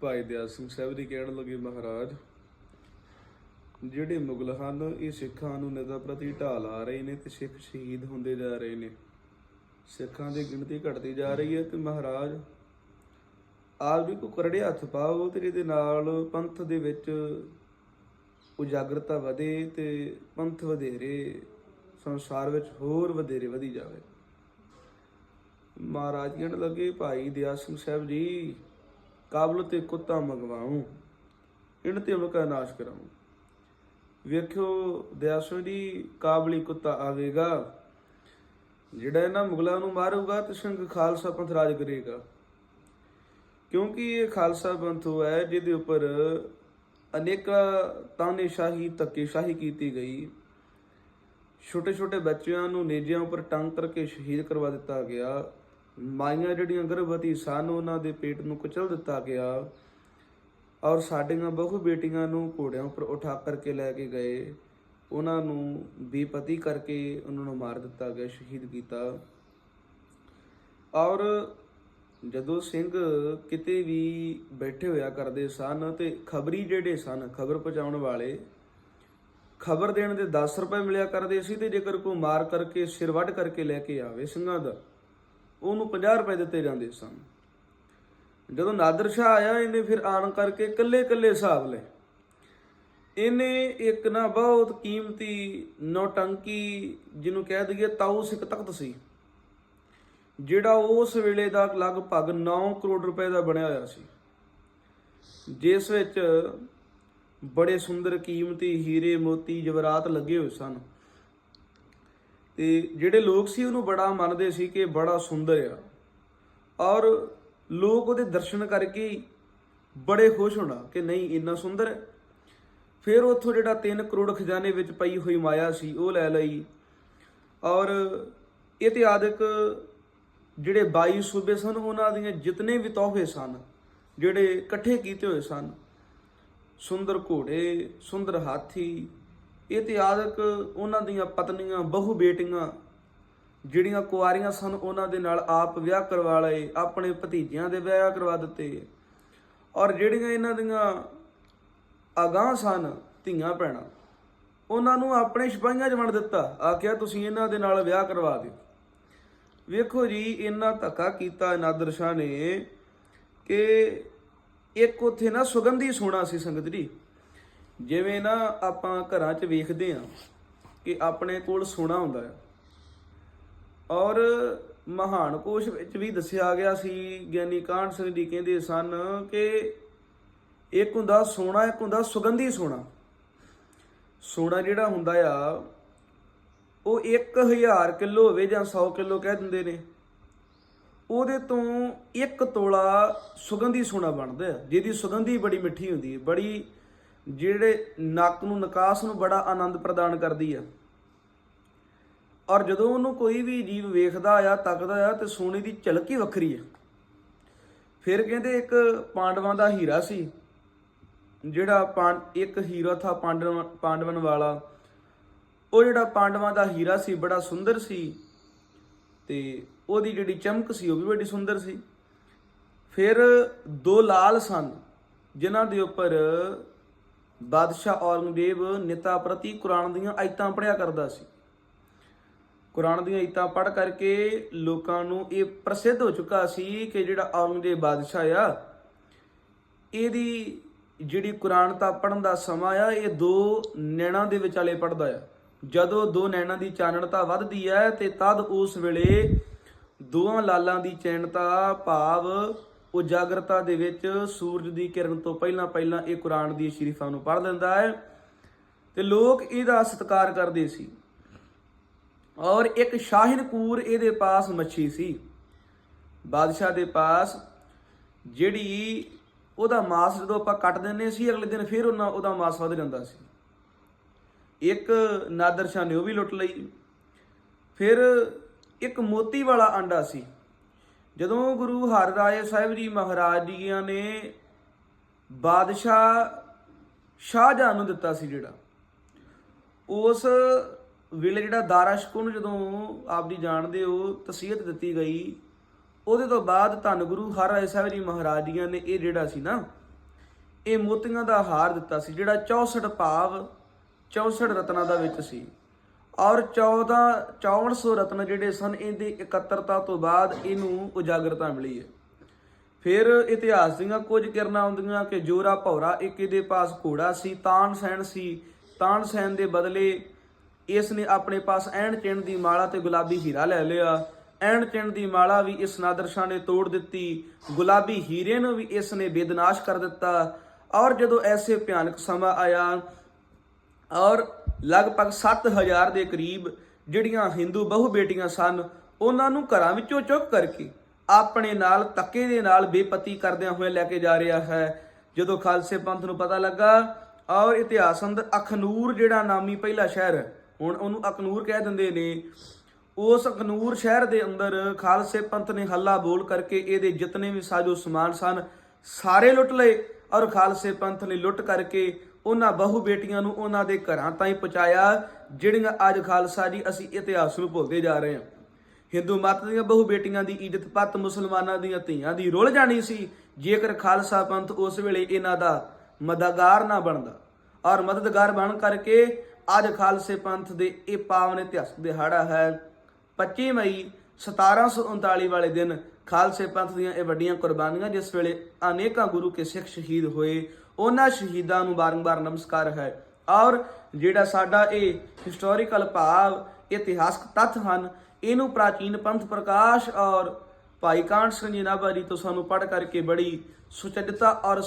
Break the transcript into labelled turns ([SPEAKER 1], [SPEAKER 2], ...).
[SPEAKER 1] ਭਾਈ ਦਿਆ ਸਿੰਘ ਸਾਹਿਬ ਜੀ ਕਹਿਣ ਲੱਗੇ ਮਹਾਰਾਜ, ਜਿਹੜੇ ਮੁਗਲ ਹਨ, ਇਹ ਸਿੱਖਾਂ ਨੂੰ ਨਜ਼ਰ ਪ੍ਰਤੀ ਢਾਲ ਆ ਰਹੇ ਨੇ ਤੇ ਸਿੱਖ ਸ਼ਹੀਦ ਹੁੰਦੇ ਜਾ ਰਹੇ ਨੇ। ਸਿੱਖਾਂ ਦੀ ਗਿਣਤੀ ਘਟਦੀ ਜਾ ਰਹੀ ਹੈ ਤੇ ਮਹਾਰਾਜ, ਆਪ ਜੀ ਕੋ ਕਰੜੇ ਹੱਥ ਪਾਓ ਤੇ ਇਹਦੇ ਨਾਲ ਪੰਥ ਦੇ ਵਿੱਚ ਉਜਾਗਰਤਾ ਵਧੇ ਤੇ ਪੰਥ ਵਧੇਰੇ, ਸੰਸਾਰ ਵਿੱਚ ਹੋਰ ਵਧੇਰੇ ਵਧੀ ਜਾਵੇ। ਮਹਾਰਾਜ ਕਹਿਣ ਲੱਗੇ, ਭਾਈ ਦਿਆ ਸਿੰਘ ਸਾਹਿਬ ਜੀ ਕਾਬਲ ਤੇ ਕੁੱਤਾ ਮੰਗਵਾਉਂ ਇਨ ਤੇ ਉਨਕਾ ਨਾਸ਼ ਕਰਾਉ। ਵੇਖਿਓ ਦਿਆ ਜੀ ਕਾਬਲੀ ਕੁੱਤਾ ਆਵੇਗਾ, ਜਿਹੜਾ ਇਹਨਾਂ ਮੁਗਲਾਂ ਨੂੰ ਮਾਰੂਗਾ ਤੇ ਸਿੰਘ ਖਾਲਸਾ ਪੰਥ ਰਾਜ ਕਰੇਗਾ। ਕਿਉਂਕਿ ਇਹ ਖਾਲਸਾ ਪੰਥ ਉਹ ਹੈ ਜਿਹਦੇ ਉੱਪਰ ਅਨੇਕਾਂ ਤਾਨੇਸ਼ਾਹੀ ਧੱਕੇਸ਼ਾਹੀ ਕੀਤੀ ਗਈ। ਛੋਟੇ ਛੋਟੇ ਬੱਚਿਆਂ ਨੂੰ ਨੇਜਿਆਂ ਉੱਪਰ ਟੰਗ ਕਰਕੇ ਸ਼ਹੀਦ ਕਰਵਾ ਦਿੱਤਾ ਗਿਆ। ਮਾਈਆਂ ਜਿਹੜੀਆਂ ਗਰਭਵਤੀ ਸਨ, ਉਹਨਾਂ ਦੇ ਪੇਟ ਨੂੰ ਕੁਚਲ ਦਿੱਤਾ ਗਿਆ ਔਰ ਸਾਡੀਆਂ ਬਹੁ ਬੇਟੀਆਂ ਨੂੰ ਘੋੜਿਆਂ ਉੱਪਰ ਉਠਾ ਕਰਕੇ ਲੈ ਕੇ ਗਏ। ਉਹਨਾਂ ਨੂੰ ਬੇਪਤੀ ਕਰਕੇ ਉਹਨਾਂ ਨੂੰ ਮਾਰ ਦਿੱਤਾ ਗਿਆ, ਸ਼ਹੀਦ ਕੀਤਾ। ਔਰ ਜਦੋਂ ਸਿੰਘ ਕਿਤੇ ਵੀ ਬੈਠੇ ਹੋਇਆ ਕਰਦੇ ਸਨ ਤੇ ਖਬਰੀ ਜਿਹੜੇ ਸਨ, ਖਬਰ ਪਹੁੰਚਾਉਣ ਵਾਲੇ, ਖਬਰ ਦੇਣ ਦੇ 10 ਰੁਪਏ ਮਿਲਿਆ ਕਰਦੇ ਸੀ ਤੇ ਜੇਕਰ ਕੋਈ ਮਾਰ ਕਰਕੇ ਸਿਰ ਵੱਢ ਕਰਕੇ ਲੈ ਕੇ ਆਵੇ ਸਿੰਘਾਂ ਦਾ ਉਹਨੂੰ 50 ਰੁਪਏ ਦਿੱਤੇ ਜਾਂਦੇ ਸਨ। ਜਦੋਂ ਨਾਦਰ ਸ਼ਾਹ ਆਇਆ, ਇਹਨੇ ਫਿਰ ਆਣ ਕਰਕੇ ਕੱਲੇ ਕੱਲੇ ਹਿਸਾਬ ਲਏ। ਇਹਨੇ ਇੱਕ ਨਾ ਬਹੁਤ ਕੀਮਤੀ ਨੋਟੰਕੀ ਜਿਹਨੂੰ ਕਹਿ ਦਈਏ ਤਾਊਸ ਇੱਕ ਤਖਤ ਸੀ, ਜਿਹੜਾ ਉਸ ਵੇਲੇ ਦਾ ਲਗਭਗ 9 ਕਰੋੜ ਰੁਪਏ ਦਾ ਬਣਿਆ ਹੋਇਆ ਸੀ। ਜਿਸ ਵਿੱਚ ਬੜੇ ਸੁੰਦਰ ਕੀਮਤੀ ਹੀਰੇ ਮੋਤੀ ਜਵਰਾਤ ਲੱਗੇ ਹੋਏ ਸਨ। ਤੇ ਜਿਹੜੇ ਲੋਕ ਸੀ ਉਹਨੂੰ ਬੜਾ ਮੰਨਦੇ ਸੀ ਕਿ ਬੜਾ ਸੁੰਦਰ ਆ। ਔਰ ਲੋਕ ਉਹਦੇ ਦਰਸ਼ਨ ਕਰਕੇ ਬੜੇ ਖੁਸ਼ ਹੋਣਾ ਕਿ ਨਹੀਂ, ਇੰਨਾ ਸੁੰਦਰ ਹੈ। ਫਿਰ ਉੱਥੋਂ ਜਿਹੜਾ 3 ਕਰੋੜ ਖਜ਼ਾਨੇ ਵਿੱਚ ਪਈ ਹੋਈ ਮਾਇਆ ਸੀ, ਉਹ ਲੈ ਲਈ। ਔਰ ਇਤਿਹਾਦਕ ਜਿਹੜੇ 22 ਸੂਬੇ ਸਨ, ਉਹਨਾਂ ਦੀਆਂ ਜਿਤਨੇ ਵੀ ਤੋਹਫੇ ਸਨ, ਜਿਹੜੇ ਇਕੱਠੇ ਕੀਤੇ ਹੋਏ ਸਨ, ਸੁੰਦਰ ਘੋੜੇ, ਸੁੰਦਰ ਹਾਥੀ ਇਹ ਤੇ ਆਦਿਕ ਉਹਨਾਂ ਦੀਆਂ ਪਤਨੀਆਂ, ਬਹੁ ਬੇਟੀਆਂ ਜਿਹੜੀਆਂ ਕੁਆਰੀਆਂ ਸਨ, ਉਹਨਾਂ ਦੇ ਨਾਲ ਆਪ ਵਿਆਹ ਕਰਵਾ ਲਏ, ਆਪਣੇ ਭਤੀਜਿਆਂ ਦੇ ਵਿਆਹ ਕਰਵਾ ਦਿੱਤੇ। ਔਰ ਜਿਹੜੀਆਂ ਇਹਨਾਂ ਦੀਆਂ ਅਗਾਂਹ ਸਨ, ਧੀਆਂ ਭੈਣਾਂ, ਉਹਨਾਂ ਨੂੰ ਆਪਣੇ ਸਿਪਾਹੀਆਂ 'ਚ ਵੰਡ ਦਿੱਤਾ। ਆਖਿਆ, ਤੁਸੀਂ ਇਹਨਾਂ ਦੇ ਨਾਲ ਵਿਆਹ ਕਰਵਾ ਦਿਓ। ਵੇਖੋ ਜੀ, ਇੰਨਾ ਧੱਕਾ ਕੀਤਾ ਨਾਦਰ ਸ਼ਾਹ ਨੇ ਕਿ ਇੱਕ ਉਥੇ ਨਾ ਸੁਗੰਧੀ ਸੋਨਾ ਸੀ ਸੰਗਤ ਜੀ। ਜਿਵੇਂ ਨਾ ਆਪਾਂ ਘਰਾਂ 'ਚ ਵੇਖਦੇ ਆ ਕਿ ਆਪਣੇ ਕੋਲ ਸੋਨਾ ਹੁੰਦਾ ਹੈ। ਔਰ ਮਹਾਨ ਕੋਸ਼ ਵਿੱਚ ਵੀ ਦੱਸਿਆ ਗਿਆ ਸੀ, ਗਿਆਨੀ ਕਾਂਡ ਸਿੰਘ ਜੀ ਕਹਿੰਦੇ ਸਨ ਕਿ ਇੱਕ ਹੁੰਦਾ ਸੋਨਾ, ਇੱਕ ਹੁੰਦਾ ਸੁਗੰਧੀ ਸੋਨਾ। ਸੋਨਾ ਜਿਹੜਾ ਹੁੰਦਾ ਆ, ਉਹ 1000 ਕਿਲੋ ਹੋਵੇ ਜਾਂ 100 ਕਿਲੋ ਕਹਿ ਦਿੰਦੇ ਨੇ। ਉਹਦੇ ਤੋਂ ਇੱਕ ਤੋਲਾ ਸੁਗੰਧੀ ਸੋਨਾ ਬਣਦਾ ਜਿਹਦੀ ਸੁਗੰਧੀ ਬੜੀ ਮਿੱਠੀ ਹੁੰਦੀ ਹੈ, ਬੜੀ ਜਿਹੜੇ ਨੱਕ ਨੂੰ ਨਿਕਾਸ ਨੂੰ ਬੜਾ ਆਨੰਦ ਪ੍ਰਦਾਨ ਕਰਦੀ ਆ। ਔਰ ਜਦੋਂ ਉਹਨੂੰ ਕੋਈ ਵੀ ਜੀਵ ਵੇਖਦਾ ਆ, ਤੱਕਦਾ ਆ ਤੇ ਸੋਨੇ ਦੀ ਝਲਕ ਹੀ ਵੱਖਰੀ ਹੈ ਫਿਰ ਕਹਿੰਦੇ ਇੱਕ ਪਾਂਡਵਾਂ ਦਾ ਹੀਰਾ ਸੀ, ਜਿਹੜਾ ਇੱਕ ਹੀਰਾ ਥਾ ਪਾਂਡਵ, ਪਾਂਡਵਨ ਵਾਲਾ। ਉਹ ਜਿਹੜਾ ਪਾਂਡਵਾਂ ਦਾ ਹੀਰਾ ਸੀ, ਬੜਾ ਸੁੰਦਰ ਸੀ ਤੇ ਉਹਦੀ ਜਿਹੜੀ ਚਮਕ ਸੀ, ਉਹ ਵੀ ਬੜੀ ਸੁੰਦਰ ਸੀ। ਫਿਰ ਦੋ ਲਾਲ ਸਨ, ਜਿਨ੍ਹਾਂ ਦੇ ਉੱਪਰ ਬਾਦਸ਼ਾਹ ਔਰੰਗਜ਼ੇਬ ਨਿਤਾ ਪ੍ਰਤੀ ਕੁਰਾਨ ਦੀਆਂ ਆਇਤਾਂ ਪੜਿਆ ਕਰਦਾ ਸੀ। ਕੁਰਾਨ ਦੀਆਂ ਆਇਤਾਂ ਪੜ ਕਰਕੇ ਲੋਕਾਂ ਨੂੰ ਇਹ ਪ੍ਰਸਿੱਧ ਹੋ ਚੁੱਕਾ ਸੀ ਕਿ ਜਿਹੜਾ ਔਰੰਗਜ਼ੇਬ ਬਾਦਸ਼ਾਹ ਆ, ਇਹਦੀ ਜਿਹੜੀ ਕੁਰਾਨ ਤਾਂ ਪੜਨ ਦਾ ਸਮਾਂ ਆ, ਇਹ ਦੋ ਨੈਣਾਂ ਦੇ ਵਿਚਾਲੇ ਪੜਦਾ ਆ। ਜਦੋਂ ਦੋ ਨੈਣਾਂ ਦੀ ਚਾਨਣਤਾ ਵੱਧਦੀ ਹੈ ਤੇ ਤਦ ਉਸ ਵੇਲੇ ਦੋਹਾਂ ਲਾਲਾਂ ਦੀ ਚੈਨਤਾ ਭਾਵ ਉਜਾਗਰਤਾ ਦੇ ਵਿੱਚ ਸੂਰਜ ਦੀ ਕਿਰਨ ਤੋਂ ਪਹਿਲਾਂ ਪਹਿਲਾਂ ਇਹ ਕੁਰਾਨ ਦੀ ਸ਼ਰੀਫਾਂ ਨੂੰ ਪੜ੍ਹ ਲੈਂਦਾ ਹੈ ਤੇ ਲੋਕ ਇਹਦਾ ਸਤਿਕਾਰ ਕਰਦੇ ਸੀ। ਔਰ ਇੱਕ ਸ਼ਾਹਿਨ ਕੂਰ ਇਹਦੇ ਪਾਸ ਮੱਛੀ ਸੀ। ਬਾਦਸ਼ਾਹ ਦੇ ਪਾਸ ਜਿਹੜੀ ਉਹਦਾ ਮਾਸ ਜਦੋਂ ਆਪਾਂ ਕੱਟ ਦਿੰਨੇ ਸੀ, ਅਗਲੇ ਦਿਨ ਫਿਰ ਉਹਨਾਂ ਉਹਦਾ ਮਾਸ ਵਧ ਜਾਂਦਾ ਸੀ। ਇੱਕ ਨਾਦਰ ਸ਼ਾਹ ਨੇ ਉਹ ਵੀ ਲੁੱਟ ਲਈ। ਫਿਰ ਇੱਕ ਮੋਤੀ ਵਾਲਾ ਆਂਡਾ ਸੀ। ਜਦੋਂ ਗੁਰੂ ਹਰ ਹਰਿਰਾਏ ਸਾਹਿਬ ਜੀ ਮਹਾਰਾਜ ਜੀਆਂ ਨੇ ਬਾਦਸ਼ਾਹ ਸ਼ਾਹਜਹਾਨ ਨੂੰ ਦਿੱਤਾ ਸੀ ਜਿਹੜਾ, ਉਸ ਵੇਲੇ ਜਿਹੜਾ ਦਾਰਾ ਸ਼ਿਕੋ ਜਦੋਂ ਆਪ ਜੀ ਜਾਣਦੇ ਹੋ ਤਸੀਹਤ ਦਿੱਤੀ ਗਈ, ਉਹਦੇ ਤੋਂ ਬਾਅਦ ਧੰਨ ਗੁਰੂ ਹਰ ਰਾਏ ਸਾਹਿਬ ਜੀ ਮਹਾਰਾਜ ਜੀਆਂ ਨੇ ਇਹ ਜਿਹੜਾ ਸੀ ਨਾ, ਇਹ ਮੋਤੀਆਂ ਦਾ ਹਾਰ ਦਿੱਤਾ ਸੀ, ਜਿਹੜਾ 64 ਭਾਵ 64 ਰਤਨਾਂ ਦਾ ਵਿੱਚ ਸੀ। ਔਰ 14 5400 ਰਤਨ ਜਿਹੜੇ ਸਨ, ਇਹਦੀ ਇਕੱਤਰਤਾ ਤੋਂ ਬਾਅਦ ਇਹਨੂੰ ਉਜਾਗਰਤਾ ਮਿਲੀ ਹੈ। ਫਿਰ ਇਤਿਹਾਸ ਦੀਆਂ ਕੁਝ ਕਿਰਨਾਂ ਆਉਂਦੀਆਂ ਕਿ ਜੋਰਾ ਭੌਰਾ, ਇੱਕ ਇਹਦੇ ਪਾਸ ਘੋੜਾ ਸੀ ਤਾਨ ਸੈਨ ਸੀ। ਤਾਨ ਸੈਨ ਦੇ ਬਦਲੇ ਇਸ ਨੇ ਆਪਣੇ ਪਾਸ ਐਣ ਚਿੰਨ ਦੀ ਮਾਲਾ ਤੇ ਗੁਲਾਬੀ ਹੀਰਾ ਲੈ ਲਿਆ। ਐਣ ਚਿੰਨ ਦੀ ਮਾਲਾ ਵੀ ਇਸ ਨਾਦਰਸ਼ਾਂ ਨੇ ਤੋੜ ਦਿੱਤੀ। ਗੁਲਾਬੀ ਹੀਰੇ ਨੂੰ ਵੀ ਇਸ ਨੇ ਬੇਦਨਾਸ਼ ਕਰ ਦਿੱਤਾ। ਔਰ ਜਦੋਂ ਐਸੇ ਭਿਆਨਕ ਸਮਾਂ ਆਇਆ ਔਰ ਲਗਭਗ 7000 ਦੇ ਕਰੀਬ ਜਿਹੜੀਆਂ ਹਿੰਦੂ ਬਹੁ ਬੇਟੀਆਂ ਸਨ ਉਹਨਾਂ ਨੂੰ ਘਰਾਂ ਵਿੱਚੋਂ ਚੁੱਕ ਕਰਕੇ ਆਪਣੇ ਨਾਲ ਤੱਕੇ ਦੇ ਨਾਲ ਬੇਪਤੀ ਕਰਦਿਆਂ ਹੋਏ ਲੈ ਕੇ ਜਾ ਰਿਹਾ ਹੈ। ਜਦੋਂ ਖਾਲਸੇ ਪੰਥ ਨੂੰ ਪਤਾ ਲੱਗਾ ਔਰ ਇਤਿਹਾਸ ਅੰਦਰ ਅਖਨੂਰ ਜਿਹੜਾ ਨਾਮੀ ਪਹਿਲਾ ਸ਼ਹਿਰ ਹੈ, ਹੁਣ ਉਹਨੂੰ ਅਖਨੂਰ ਕਹਿ ਦਿੰਦੇ ਨੇ। ਉਸ ਅਖਨੂਰ ਸ਼ਹਿਰ ਦੇ ਅੰਦਰ ਖਾਲਸੇ ਪੰਥ ਨੇ ਹੱਲਾ ਬੋਲ ਕਰਕੇ ਇਹਦੇ ਜਿਤਨੇ ਵੀ ਸਾਜੋ ਸਮਾਨ ਸਨ ਸਾਰੇ ਲੁੱਟ ਲਏ ਔਰ ਖਾਲਸੇ ਪੰਥ ਨੇ ਲੁੱਟ ਕਰਕੇ ਉਹਨਾਂ ਬਹੁ ਬੇਟੀਆਂ ਨੂੰ ਉਹਨਾਂ ਦੇ ਘਰਾਂ ਤਾਈਂ ਪਹੁੰਚਾਇਆ, ਜਿਹੜੀਆਂ ਅੱਜ ਖਾਲਸਾ ਜੀ ਅਸੀਂ ਇਤਿਹਾਸ ਨੂੰ ਭੁੱਲਦੇ ਜਾ ਰਹੇ ਹਾਂ। ਹਿੰਦੂ ਮਤ ਦੀਆਂ ਬਹੁ ਬੇਟੀਆਂ ਦੀ ਇੱਜ਼ਤ ਪੱਤ ਮੁਸਲਮਾਨਾਂ ਦੀਆਂ ਧੀਆਂ ਦੀ ਰੁੱਲ ਜਾਣੀ ਸੀ। ਜੇਕਰ ਖਾਲਸਾ ਪੰਥ ਉਸ ਵੇਲੇ ਇਹਨਾਂ ਦਾ ਮਦਦਗਾਰ ਨਾ ਬਣਦਾ ਔਰ ਮਦਦਗਾਰ ਬਣ ਕਰਕੇ ਅੱਜ ਖਾਲਸੇ ਪੰਥ ਦੇ ਇਹ ਪਾਵਨ ਇਤਿਹਾਸ ਦਿਹਾੜਾ ਹੈ 25 ਮਈ 1739 ਵਾਲੇ ਦਿਨ ਖਾਲਸੇ ਪੰਥ ਦੀਆਂ ਇਹ ਵੱਡੀਆਂ ਕੁਰਬਾਨੀਆਂ, ਜਿਸ ਵੇਲੇ ਅਨੇਕਾਂ ਗੁਰੂ ਕੇ ਸਿੱਖ ਸ਼ਹੀਦ ਹੋਏ, ਉਹਨਾਂ ਸ਼ਹੀਦਾਂ ਨੂੰ ਬਾਰੰਬਾਰ ਨਮਸਕਾਰ ਹੈ। ਔਰ ਜਿਹੜਾ ਸਾਡਾ ਇਹ ਹਿਸਟੋਰੀਕਲ ਭਾਵ, ਇਤਿਹਾਸਕ ਤੱਥ ਹਨ, ਇਹਨੂੰ ਪ੍ਰਾਚੀਨ ਪੰਥ ਪ੍ਰਕਾਸ਼ ਔਰ ਭਾਈ ਕਾਂਟ ਸਿੰਘ ਜੀ ਨਾਭਾ ਜੀ ਤੋਂ ਸਾਨੂੰ ਪੜ੍ਹ ਕਰਕੇ ਬੜੀ ਸੁਚੱਜਤਾ ਔਰ